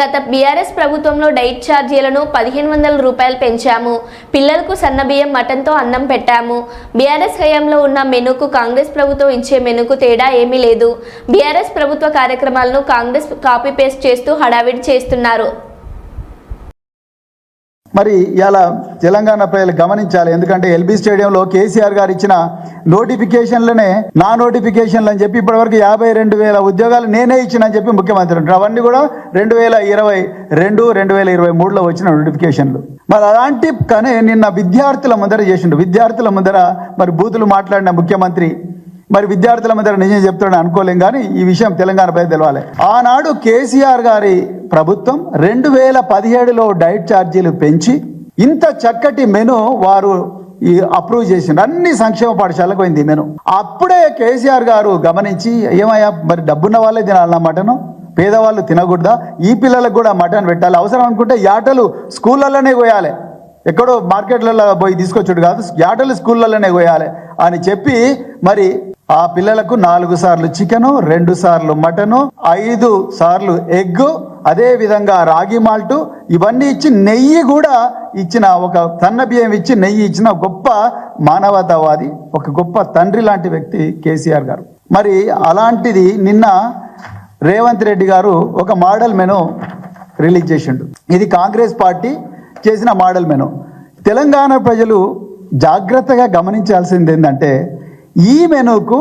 గత బీఆర్ఎస్ ప్రభుత్వంలో డైట్ ఛార్జీలను పదిహేను వందల రూపాయలు పెంచాము. పిల్లలకు సన్నబియ్యం మటన్తో అన్నం పెట్టాము. బీఆర్ఎస్ హయాంలో ఉన్న మెనుకు కాంగ్రెస్ ప్రభుత్వం ఇచ్చే మెనుకు తేడా ఏమీ లేదు. బీఆర్ఎస్ ప్రభుత్వ కార్యక్రమాలను కాంగ్రెస్ కాపీ పేస్ట్ చేస్తూ హడావిడి చేస్తున్నారు. మరి ఇలా తెలంగాణ ప్రజలు గమనించాలి. ఎందుకంటే ఎల్బీ స్టేడియంలో కేసీఆర్ గారు ఇచ్చిన నోటిఫికేషన్లనే నా నోటిఫికేషన్లు అని చెప్పి ఇప్పటివరకు యాభై రెండు వేల ఉద్యోగాలు నేనే ఇచ్చిన అని చెప్పి ముఖ్యమంత్రి అంటారు అవన్నీ కూడా రెండు వేల ఇరవై రెండు రెండు వేల ఇరవై మూడులో వచ్చిన నోటిఫికేషన్లు. మరి అలాంటి కానీ నిన్న విద్యార్థుల ముందర చేసిండు. విద్యార్థుల ముందర మరి బూతులు మాట్లాడిన ముఖ్యమంత్రి మరి విద్యార్థుల మధ్య నిజం చెప్తాడని అనుకోలేం కానీ ఈ విషయం తెలంగాణపై తెలవాలి. ఆనాడు కేసీఆర్ గారి ప్రభుత్వం రెండు వేల పదిహేడులో డైట్ ఛార్జీలు పెంచి ఇంత చక్కటి మెను వారు ఈ అప్రూవ్ చేసిండు అన్ని సంక్షేమ పాఠశాలకు పోయింది మెను. అప్పుడే కేసీఆర్ గారు గమనించి ఏమయ్యా మరి డబ్బున్న వాళ్ళే తినాలన్నా మటను పేదవాళ్ళు తినకూడదా ఈ పిల్లలకు కూడా మటన్ పెట్టాలి. అవసరం అనుకుంటే యాటలు స్కూళ్ళలోనే పోయాలి ఎక్కడో మార్కెట్లలో పోయి తీసుకొచ్చుడు కాదు యాటలు స్కూళ్ళలోనే పోయాలి అని చెప్పి మరి ఆ పిల్లలకు నాలుగు సార్లు చికెను రెండు సార్లు మటను ఐదు సార్లు ఎగ్ అదే విధంగా రాగి మాల్టు. ఇవన్నీ ఇచ్చి నెయ్యి కూడా ఇచ్చిన ఒక తన్న బియ్యం ఇచ్చి నెయ్యి ఇచ్చిన గొప్ప మానవతావాది ఒక గొప్ప తండ్రి లాంటి వ్యక్తి కేసీఆర్ గారు. మరి అలాంటిది నిన్న రేవంత్ రెడ్డి గారు ఒక మోడల్ మెను రిలీజ్ చేసిండు. ఇది కాంగ్రెస్ పార్టీ చేసిన మోడల్ మెను. తెలంగాణ ప్రజలు జాగ్రత్తగా గమనించాల్సింది ఏంటంటే ఈ మెనుకు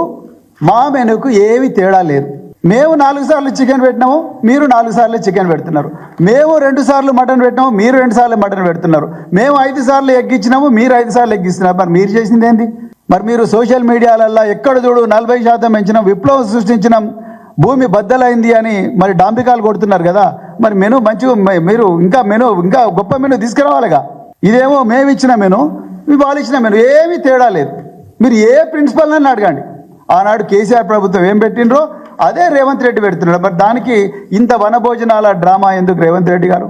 మా మెనుకు ఏమి తేడా లేదు. మేము నాలుగు సార్లు చికెన్ పెట్టినాము మీరు నాలుగు సార్లు చికెన్ పెడుతున్నారు. మేము రెండు సార్లు మటన్ పెట్టినాము మీరు రెండు సార్లు మటన్ పెడుతున్నారు. మేము ఐదు సార్లు ఎగ్ మీరు ఐదు సార్లు ఎగ్గిస్తున్నారు మరి మీరు చేసింది ఏంది? మరి మీరు సోషల్ మీడియాలల్లో ఎక్కడ చూడు నలభై శాతం పెంచినాం విప్లవం సృష్టించినాం భూమి బద్దలైంది అని మరి డాంబికాలు కొడుతున్నారు కదా. మరి మెను మంచిగా మీరు ఇంకా మెను ఇంకా గొప్ప మెను తీసుకురావాలిగా. ఇదేమో మేము ఇచ్చిన మెను మీ వాళ్ళు ఇచ్చిన మెను ఏమీ తేడా లేదు. మీరు ఏ ప్రిన్సిపల్ అని అడగండి. ఆనాడు కేసీఆర్ ప్రభుత్వం ఏం పెట్టినరో అదే రేవంత్ రెడ్డి పెడుతున్నాడు. మరి దానికి ఇంత వనభోజనాల డ్రామా ఎందుకు రేవంత్ రెడ్డి గారు?